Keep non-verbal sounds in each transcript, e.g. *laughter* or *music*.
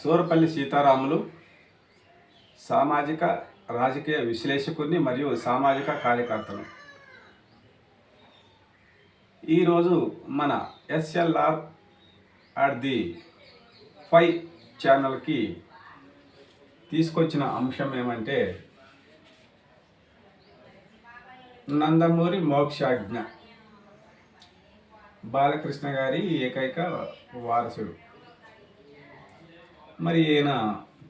సూరపల్లి సీతారాములు సామాజిక రాజకీయ విశ్లేషకుడిని మరియు సామాజిక కార్యకర్తలు. ఈరోజు మన ఎస్ఎల్ఆర్ అట్ ది ఫైవ్ ఛానల్కి తీసుకొచ్చిన అంశం ఏమంటే నందమూరి మోక్షాజ్ఞ. బాలకృష్ణ గారి ఏకైక వారసుడు. మరి ఈయన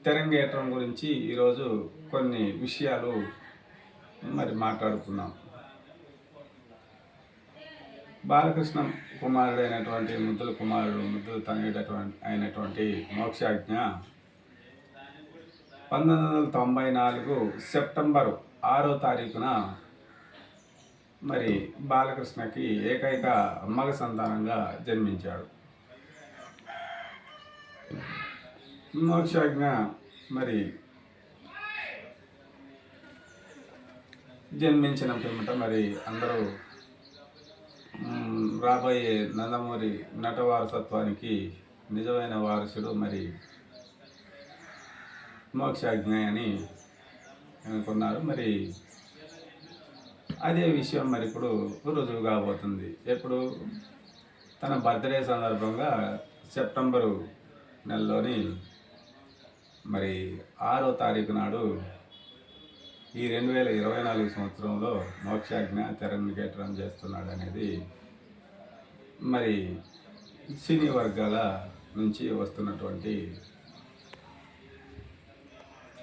తెరంగేటం గురించి ఈరోజు కొన్ని విషయాలు మరి మాట్లాడుకున్నాం. బాలకృష్ణ కుమారుడైనటువంటి ముద్దుల కుమారుడు ముద్దుల తనయుడటువంటి అయినటువంటి మోక్షాజ్ఞ పంతొమ్మిది వందల తొంభై నాలుగు సెప్టెంబరు ఆరో తారీఖున మరి బాలకృష్ణకి ఏకైక మగ సంతానంగా జన్మించాడు. మోక్షాజ్ఞ మరి జన్మించిన పిమ్మట మరి అందరూ రాబోయే నందమూరి నట వారసత్వానికి నిజమైన వారసుడు మరి మోక్షాజ్ఞ అని అనుకున్నారు. మరి అదే విషయం మరి ఇప్పుడు రుజువు కాబోతుంది. ఎప్పుడు? తన బర్త్డే సందర్భంగా సెప్టెంబరు నెలలోని మరి ఆరో తారీఖు నాడు ఈ రెండు వేల ఇరవై నాలుగు సంవత్సరంలో మోక్షాజ్ఞ తెరనికేటం చేస్తున్నాడు అనేది మరి సినీ వర్గాల నుంచి వస్తున్నటువంటి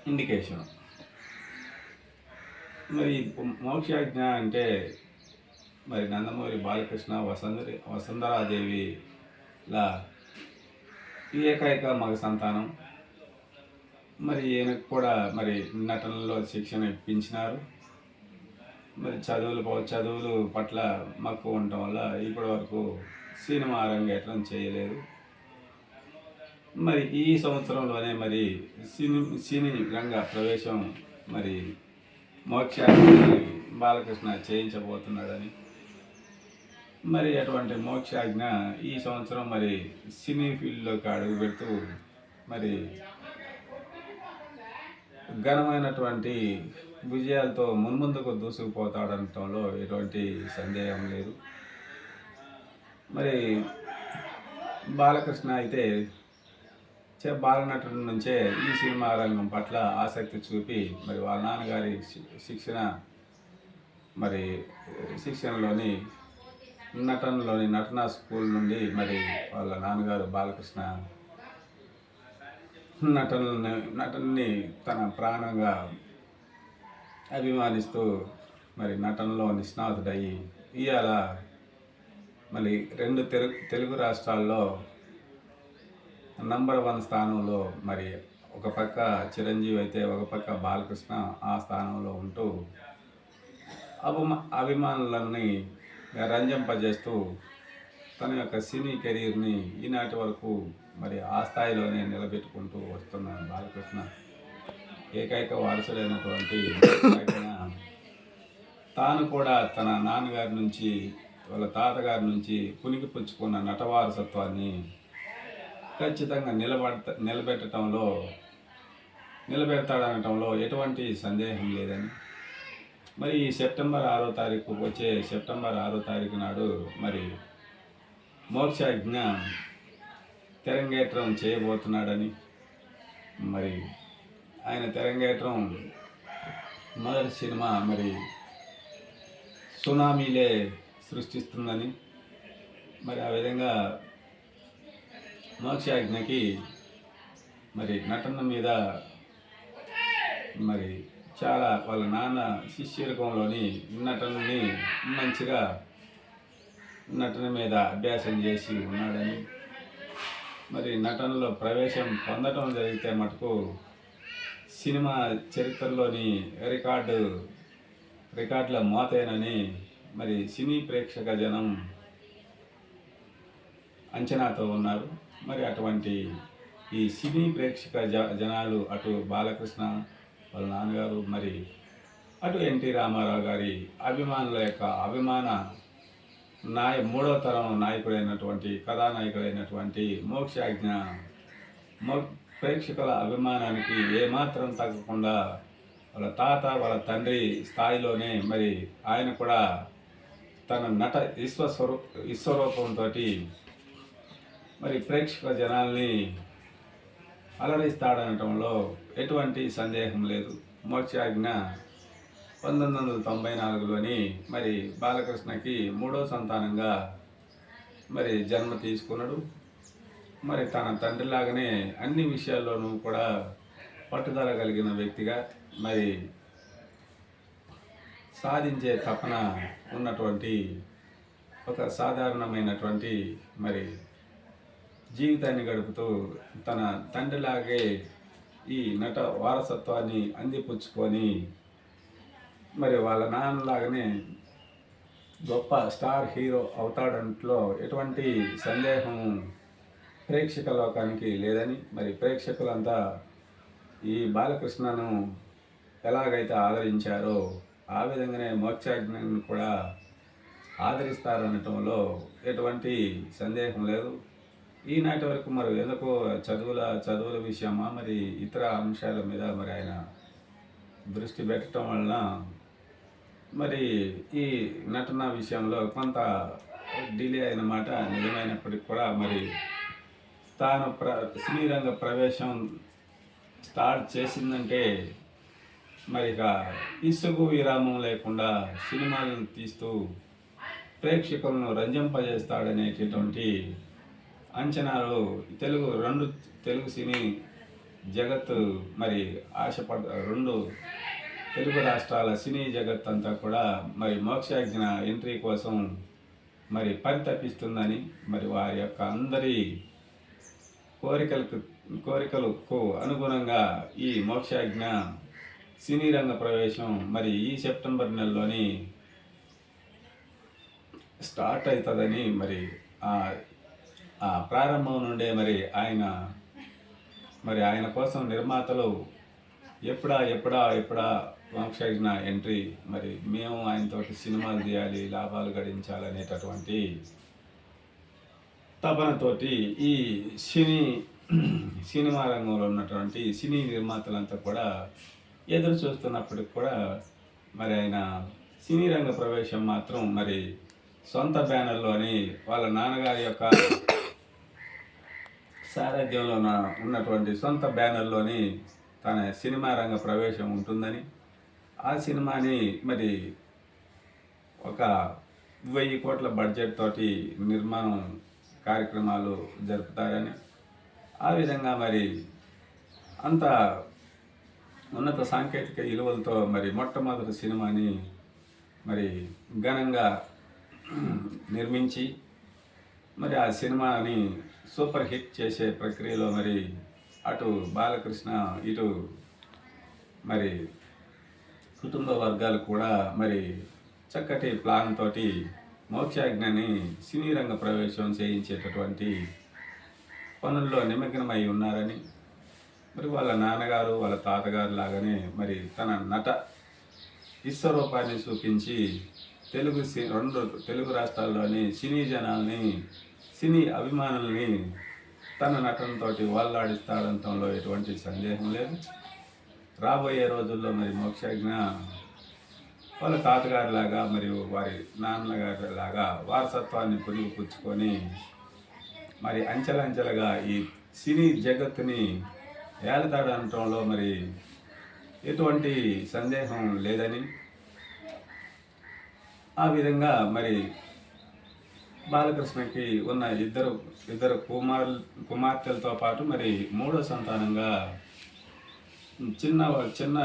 ఇండికేషన్ మరి మోక్షాజ్ఞ అంటే మరి నందమూరి బాలకృష్ణ వసంతరి వసుంధరాదేవిలా ఏకైక మగ సంతానం. మరి ఈయనకు కూడా మరి నటనలో శిక్షణ ఇప్పించినారు. మరి చదువులు పో- చదువులు పట్ల మక్కువ ఉండటం వల్ల ఇప్పటి వరకు సినిమా అరంగేట్రం చేయలేదు. మరి ఈ సంవత్సరంలోనే మరి సినీ సినీ రంగ ప్రవేశం మరి మోక్ష బాలకృష్ణ చేయించబోతున్నాడని. మరి అటువంటి మోక్షాజ్ఞ ఈ సంవత్సరం మరి సినీ ఫీల్డ్లోకి అడుగు పెడుతూ మరి ఘనమైనటువంటి విజయాలతో మున్ముందుకు దూసుకుపోతాడనటంలో ఎటువంటి సందేహం లేదు. మరి బాలకృష్ణ అయితే చే బాలనటుడి నుంచే ఈ సినిమా రంగం పట్ల ఆసక్తి చూపి మరి వాళ్ళ నాన్నగారి శిక్షణ మరి శిక్షణలోని నటనలోని నటన స్కూల్ నుండి మరి వాళ్ళ నాన్నగారు బాలకృష్ణ నటనని నటనని తన ప్రాణంగా అభిమానిస్తూ మరి నటనలో నిష్ణాతుడయ్యి ఇవాళ మరి రెండు తెలుగు తెలుగు రాష్ట్రాల్లో నంబర్ వన్ స్థానంలో మరి ఒక పక్క చిరంజీవి అయితే ఒక పక్క బాలకృష్ణ ఆ స్థానంలో ఉంటూ అభిమా అభిమానులని రంజింపజేస్తూ తన యొక్క సినీ కెరీర్ని ఈనాటి వరకు మరి ఆ స్థాయిలోనే నిలబెట్టుకుంటూ వస్తున్న బాలకృష్ణ ఏకైక వారసుడైనటువంటి తాను కూడా తన నాన్నగారి నుంచి వాళ్ళ తాతగారి నుంచి పునికి పుచ్చుకున్న నట వారసత్వాన్ని ఖచ్చితంగా నిలబడత నిలబెట్టడంలో నిలబెడతాడనటంలో ఎటువంటి సందేహం లేదని. మరి ఈ సెప్టెంబర్ ఆరో తారీఖు వచ్చే సెప్టెంబర్ ఆరో తారీఖు నాడు మరి మోక్షాజ్ఞ తెరంగేట్రం చేయబోతున్నాడని. మరి ఆయన తెరంగేట్రం మొదటి సినిమా మరి సునామీలే సృష్టిస్తుందని. మరి ఆ విధంగా మోక్షాజ్ఞకి మరి నటన మీద మరి చాలా వాళ్ళ నాన్న శిష్యరకంలోని నటనని మంచిగా నటన మీద అభ్యాసం చేసి ఉన్నాడని మరి నటనలో ప్రవేశం పొందటం జరిగితే మటుకు సినిమా చరిత్రలోని రికార్డు రికార్డుల మోతేనని మరి సినీ ప్రేక్షక జనం అంచనాతో ఉన్నారు. మరి అటువంటి ఈ సినీ ప్రేక్షక జ జనాలు అటు బాలకృష్ణ వాళ్ళ నాన్నగారు మరి అటు ఎన్టీ రామారావు గారి అభిమానుల యొక్క అభిమాన నాయ మూడో తరం నాయకుడైనటువంటి కథానాయకుడైనటువంటి మోక్షాజ్ఞ మో ప్రేక్షకుల అభిమానానికి ఏమాత్రం తగ్గకుండా వాళ్ళ తాత వాళ్ళ తండ్రి స్థాయిలోనే మరి ఆయన కూడా తన నట విశ్వస్వరూ విశ్వరూపంతో మరి ప్రేక్షక జనాల్ని అలరిస్తాడనటంలో ఎటువంటి సందేహం లేదు. మోక్షాజ్ఞ పంతొమ్మిది వందల తొంభై నాలుగులోని మరి బాలకృష్ణకి మూడో సంతానంగా మరి జన్మ తీసుకున్నాడు. మరి తన తండ్రిలాగానే అన్ని విషయాల్లోనూ కూడా పట్టుదల కలిగిన వ్యక్తిగా మరి సాధించే తపన ఉన్నటువంటి ఒక సాధారణమైనటువంటి మరి జీవితాన్ని గడుపుతూ తన తండ్రిలాగే ఈ నట వారసత్వాన్ని అందిపుచ్చుకొని మరి వాళ్ళ నాన్నలాగానే గొప్ప స్టార్ హీరో అవుతాడంట్లో ఎటువంటి సందేహం ప్రేక్షక లోకానికి లేదని మరి ప్రేక్షకులంతా ఈ బాలకృష్ణను ఎలాగైతే ఆదరించారో ఆ విధంగానే మోక్షాజ్ఞను కూడా ఆదరిస్తారనటంలో ఎటువంటి సందేహం లేదు. ఈనాటి వరకు మరి ఎందుకో చదువుల చదువుల విషయమా మరి ఇతర అంశాల మీద మరి ఆయన దృష్టి పెట్టడం వలన మరి ఈ నటన విషయంలో కొంత డిలే అయిన మాట నిజమైనప్పటికీ కూడా మరి తాను ప్ర శ్రీరంగ ప్రవేశం స్టార్ట్ చేసిందంటే మరి ఇక ఇసుగు విరామం లేకుండా సినిమాలను తీస్తూ ప్రేక్షకులను రంజింపజేస్తాడనేటటువంటి అంచనాలు తెలుగు రెండు తెలుగు సినీ జగత్తు మరి ఆశపడ రెండు తెలుగు రాష్ట్రాల సినీ జగత్ అంతా కూడా మరి మోక్షాజ్ఞ ఎంట్రీ కోసం మరి పరితపిస్తుందని మరి వారి యొక్క అందరి కోరికలకు కోరికలకు అనుగుణంగా ఈ మోక్షాజ్ఞ సినీ రంగ ప్రవేశం మరి ఈ సెప్టెంబర్ నెలలోని స్టార్ట్ అవుతుందని మరి ఆ ఆ ప్రారంభం నుండే మరి ఆయన మరి ఆయన కోసం నిర్మాతలు ఎప్పుడా ఎప్పుడా ఎప్పుడా వంశజ్ఞ ఎంట్రీ. మరి మేము ఆయనతోటి సినిమాలు తీయాలి లాభాలు గడించాలనేటటువంటి తపనతోటి ఈ సినీ సినిమా రంగంలో ఉన్నటువంటి సినీ నిర్మాతలంతా కూడా ఎదురు చూస్తున్నప్పటికి కూడా మరి ఆయన సినీ రంగ ప్రవేశం మాత్రం మరి సొంత బ్యానర్లోని వాళ్ళ నాన్నగారి యొక్క సారథ్యంలో ఉన్నటువంటి సొంత బ్యానర్లోని తన సినిమా రంగ ప్రవేశం ఉంటుందని ఆ సినిమాని మరి ఒక వెయ్యి కోట్ల బడ్జెట్ తోటి నిర్మాణం కార్యక్రమాలు జరుపుతారని ఆ విధంగా మరి అంత ఉన్నత సాంకేతిక విలువలతో మరి మొట్టమొదటి సినిమాని మరి ఘనంగా నిర్మించి మరి ఆ సినిమాని సూపర్ హిట్ చేసే ప్రక్రియలో మరి అటు బాలకృష్ణ ఇటు మరి కుటుంబ వర్గాలు కూడా మరి చక్కటి ప్లాన్ తోటి మోక్షాజ్ఞని సినీ రంగ ప్రవేశం చేయించేటటువంటి పనుల్లో నిమగ్నమై ఉన్నారని మరి వాళ్ళ నాన్నగారు వాళ్ళ తాతగారు లాగానే మరి తన నట విశ్వరూపాన్ని చూపించి తెలుగు సి రెండు తెలుగు రాష్ట్రాల్లోని సినీ జనాల్ని సినీ అభిమానుల్ని తన నటనతోటి వాళ్ళాడిస్తాడంతంలో ఎటువంటి సందేహం లేదు. రాబోయే రోజుల్లో మరి మోక్షజ్ఞ వాళ్ళ తాతగారి లాగా మరియు వారి నాన్నగారి లాగా వారసత్వాన్ని పుచ్చుకొని మరి అంచెలంచెలుగా ఈ సినీ జగత్తుని ఏలతాడనటంలో మరి ఎటువంటి సందేహం లేదని ఆ విధంగా మరి బాలకృష్ణకి ఉన్న ఇద్దరు ఇద్దరు కుమార్ కుమార్తెలతో పాటు మరి మూడో సంతానంగా చిన్న చిన్న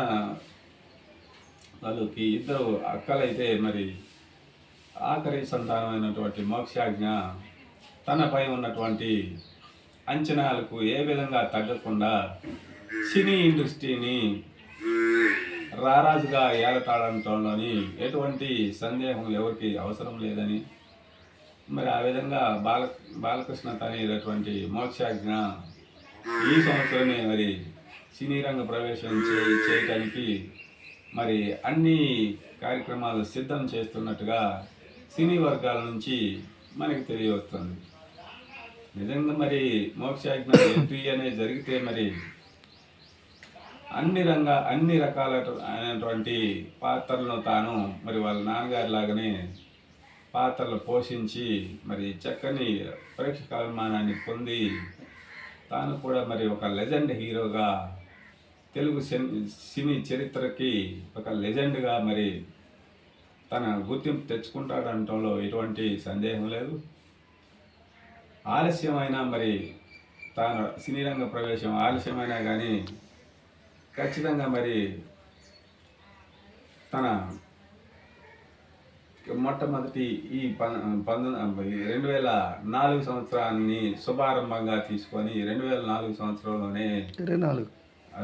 వాళ్ళకి ఇద్దరు అక్కలైతే మరి ఆఖరి సంతానమైనటువంటి మోక్షాజ్ఞ తనపై ఉన్నటువంటి అంచనాలకు ఏ విధంగా తగ్గకుండా సినీ ఇండస్ట్రీని రారాజుగా ఏలతాడంటంలోని ఎటువంటి సందేహం ఎవరికి అవసరం లేదని మరి ఆ విధంగా బాల బాలకృష్ణ తనేటటువంటి మోక్షాజ్ఞ ఈ సంవత్సరమే మరి సినీ రంగ ప్రవేశం చే చేయటానికి మరి అన్ని కార్యక్రమాలు సిద్ధం చేస్తున్నట్టుగా సినీ వర్గాల నుంచి మనకి తెలియవస్తుంది. నిజంగా మరి మోక్షాజ్ఞ ఎంట్రీ అనేది జరిగితే మరి అన్ని రంగ అన్ని రకాల అయినటువంటి పాత్రలను తాను మరి వాళ్ళ నాన్నగారి లాగానే పాత్రలు పోషించి మరి చక్కని ప్రేక్షక అభిమానాన్ని పొంది తాను కూడా మరి ఒక లెజెండ్ హీరోగా తెలుగు సినీ చరిత్రకి ఒక లెజెండ్గా మరి తన గుర్తింపు తెచ్చుకుంటాడనటంలో ఎటువంటి సందేహం లేదు. ఆలస్యమైనా మరి తాను సినీ రంగ ప్రవేశం ఆలస్యమైనా కానీ ఖచ్చితంగా మరి తన మొట్టమొదటి ఈ పంతొమ్మిది రెండు వేల నాలుగు సంవత్సరాన్ని శుభారంభంగా తీసుకొని రెండు వేల నాలుగు సంవత్సరంలోనే ఇరవై నాలుగు.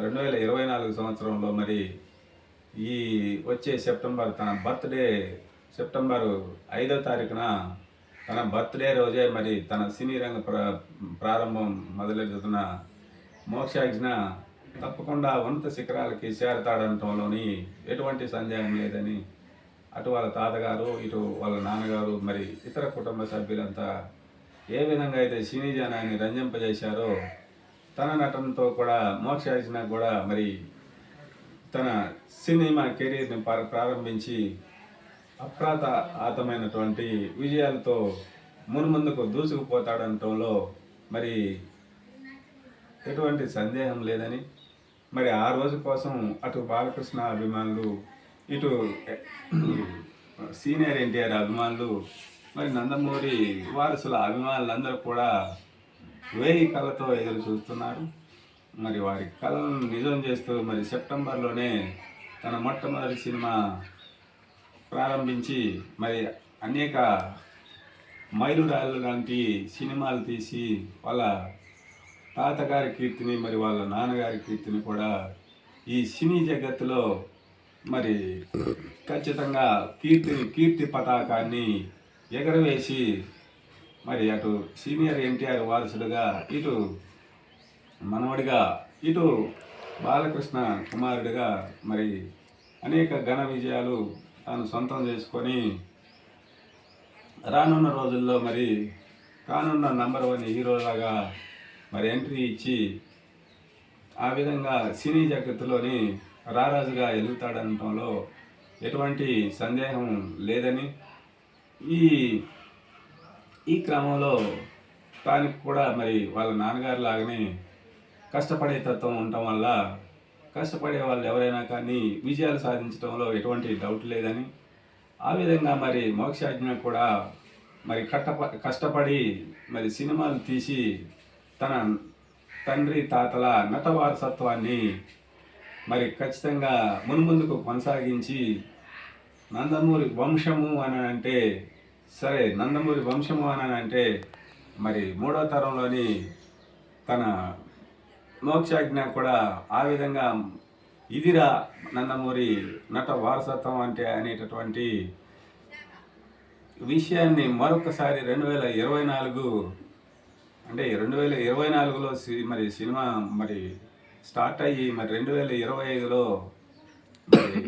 రెండు వేల ఇరవై నాలుగు సంవత్సరంలో మరి ఈ వచ్చే సెప్టెంబర్ తన బర్త్డే సెప్టెంబర్ ఐదో తారీఖున తన బర్త్డే రోజే మరి తన సినీ రంగ ప్ర ప్రారంభం మొదలెడుతున్న మోక్షాజ్ఞ తప్పకుండా ఉన్నత శిఖరాలకి చేరతాడనటంలోని ఎటువంటి సందేహం లేదని అటు వాళ్ళ తాతగారు ఇటు వాళ్ళ నాన్నగారు మరి ఇతర కుటుంబ సభ్యులంతా ఏ విధంగా అయితే సినీ జనాన్ని రంజింపజేశారో తన నటనతో కూడా మోక్షాజ్ఞ కూడా మరి తన సినిమా కెరీర్ని ప్రారంభించి అప్రాత ఆతమైనటువంటి విజయాలతో మున్ముందుకు దూసుకుపోతాడనటంలో మరి ఎటువంటి సందేహం లేదని మరి ఆ రోజు కోసం అటు బాలకృష్ణ అభిమానులు ఇటు సీనియర్ ఎన్టీఆర్ అభిమానులు మరి నందమూరి వారసుల అభిమానులందరూ కూడా వేయి కళతో ఎదురు చూస్తున్నారు. మరి వారి కళలను నిజం చేస్తూ మరి సెప్టెంబర్లోనే తన మొట్టమొదటి సినిమా ప్రారంభించి మరి అనేక మైలురాళ్ళు లాంటి సినిమాలు తీసి వాళ్ళ తాతగారి కీర్తిని మరి వాళ్ళ నాన్నగారి కీర్తిని కూడా ఈ సినీ జగత్తులో మరి ఖచ్చితంగా కీర్తి కీర్తి పతాకాన్ని ఎగరవేసి మరి అటు సీనియర్ ఎన్టీఆర్ వారసుడుగా ఇటు మనవడిగా ఇటు బాలకృష్ణ కుమారుడిగా మరి అనేక ఘన విజయాలు తాను సొంతం చేసుకొని రానున్న రోజుల్లో మరి కానున్న నంబర్ వన్ హీరోలాగా మరి ఎంట్రీ ఇచ్చి ఆ విధంగా సినీ జగత్తులోని రారాజుగా ఎదుగుతాడనటంలో ఎటువంటి సందేహం లేదని ఈ ఈ క్రమంలో తానికి కూడా మరి వాళ్ళ నాన్నగారి లాగానే కష్టపడే తత్వం ఉండటం వల్ల కష్టపడే వాళ్ళు ఎవరైనా కానీ విజయాలు సాధించడంలో ఎటువంటి డౌట్ లేదని ఆ విధంగా మరి మోక్షాజ్ఞ కూడా మరి కట్టప కష్టపడి మరి సినిమాలు తీసి తన తండ్రి తాతల నట వారసత్వాన్ని మరి ఖచ్చితంగా మున్ముందుకు కొనసాగించి నందమూరి వంశము అని అంటే సరే నందమూరి వంశము అని అంటే మరి మూడో తరంలోని తన మోక్షాజ్ఞ కూడా ఆ విధంగా ఇదిరా నందమూరి నట వారసత్వం అంటే అనేటటువంటి విషయాన్ని మరొకసారి రెండు వేల ఇరవై నాలుగు అంటే రెండు వేల ఇరవై నాలుగులో సి- మరి సినిమా మరి స్టార్ట్ అయ్యి మరి రెండు వేల ఇరవై ఐదులో మరి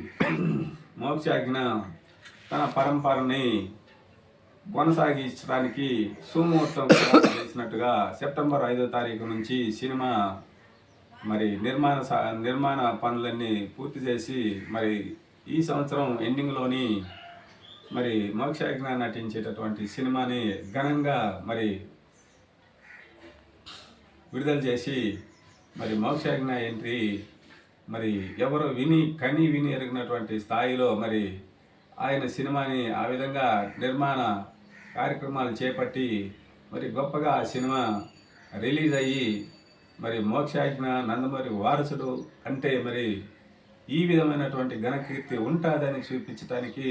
మోక్షాజ్ఞ తన పరంపరని కొనసాగించడానికి సుముహూర్తం చేసినట్టుగా సెప్టెంబర్ ఐదో తారీఖు నుంచి సినిమా మరి నిర్మాణ సా- నిర్మాణ పనులన్నీ పూర్తి చేసి మరి ఈ సంవత్సరం ఎండింగ్లోని మరి మోక్షాజ్ఞ నటించేటటువంటి సినిమాని ఘనంగా మరి విడుదల చేసి మరి మోక్షాజ్ఞ ఎంట్రీ మరి ఎవరు విని కని విని ఎరిగినటువంటి స్థాయిలో మరి ఆయన సినిమాని ఆ విధంగా నిర్మాణ కార్యక్రమాలు చేపట్టి మరి గొప్పగా ఆ సినిమా రిలీజ్ అయ్యి మరి మోక్షాజ్ఞ నందమూరి వారసుడు అంటే మరి ఈ విధమైనటువంటి ఘనకీర్తి ఉంటుందని చూపించడానికి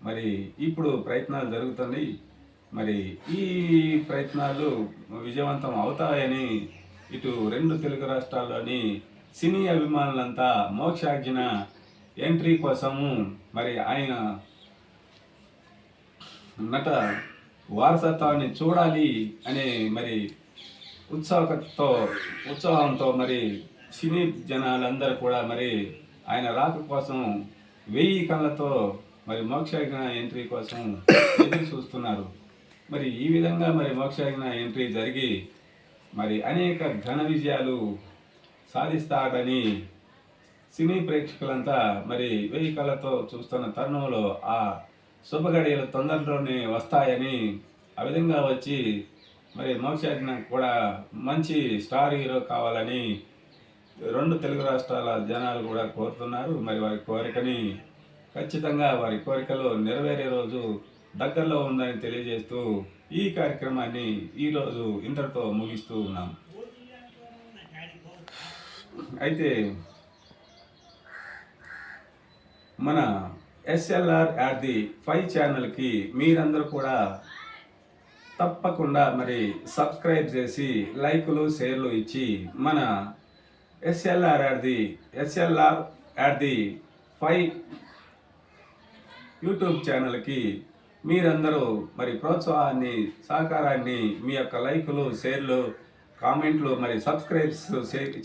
మరి ఇప్పుడు ప్రయత్నాలు జరుగుతున్నాయి. మరి ఈ ప్రయత్నాలు విజయవంతం అవుతాయని ఇటు రెండు తెలుగు రాష్ట్రాల్లోని సినీ అభిమానులంతా మోక్షాజ్ఞ ఎంట్రీ కోసము మరి ఆయన నట వారసత్వాన్ని చూడాలి అనే మరి ఉత్సాహంతో ఉత్సాహంతో మరి సినీ జనాలందరూ కూడా మరి ఆయన రాక కోసం వెయ్యి కళ్ళతో మరి మోక్షాజ్ఞ ఎంట్రీ కోసం ఎదురు చూస్తున్నారు. మరి ఈ విధంగా మరి మోక్షాజ్ఞ ఎంట్రీ జరిగి మరి అనేక ఘన విజయాలు సాధిస్తాడని సినీ ప్రేక్షకులంతా మరి వెయ్యి కళ్ళతో చూస్తున్న తరుణంలో ఆ శుభగడియలు తొందరలోనే వస్తాయని ఆ విధంగా వచ్చి మరి మోక్షాజ్ఞ కూడా మంచి స్టార్ హీరో కావాలని రెండు తెలుగు రాష్ట్రాల జనాలు కూడా కోరుతున్నారు. మరి వారి కోరికని ఖచ్చితంగా వారి కోరికలు నెరవేరే రోజు దగ్గరలో ఉందని తెలియజేస్తూ ఈ కార్యక్రమాన్ని ఈరోజు ఇంతటితో ముగిస్తూ ఉన్నాం. అయితే మన ఎస్ఎల్ఆర్ యాట్ ది ఫైవ్ ఛానల్కి మీరందరూ కూడా తప్పకుండా మరి సబ్స్క్రైబ్ చేసి లైకులు షేర్లు ఇచ్చి మన S L R at the S L R at the five YouTube ఛానల్కి మీరందరూ మరి ప్రోత్సాహాన్ని సహకారాన్ని మీ యొక్క లైకులు షేర్లు కామెంట్లు మరి సబ్స్క్రైబ్స్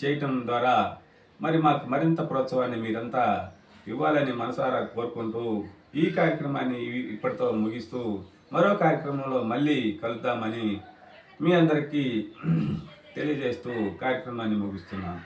చేయటం ద్వారా మరి మాకు మరింత ప్రోత్సాహాన్ని మీరంతా ఇవ్వాలని మనసారా కోరుకుంటూ ఈ కార్యక్రమాన్ని ఇప్పటితో ముగిస్తూ మరో కార్యక్రమంలో మళ్ళీ కలుద్దామని మీ అందరికీ *clears throat* తెలియజేస్తూ కార్యక్రమాన్ని ముగిస్తున్నాను.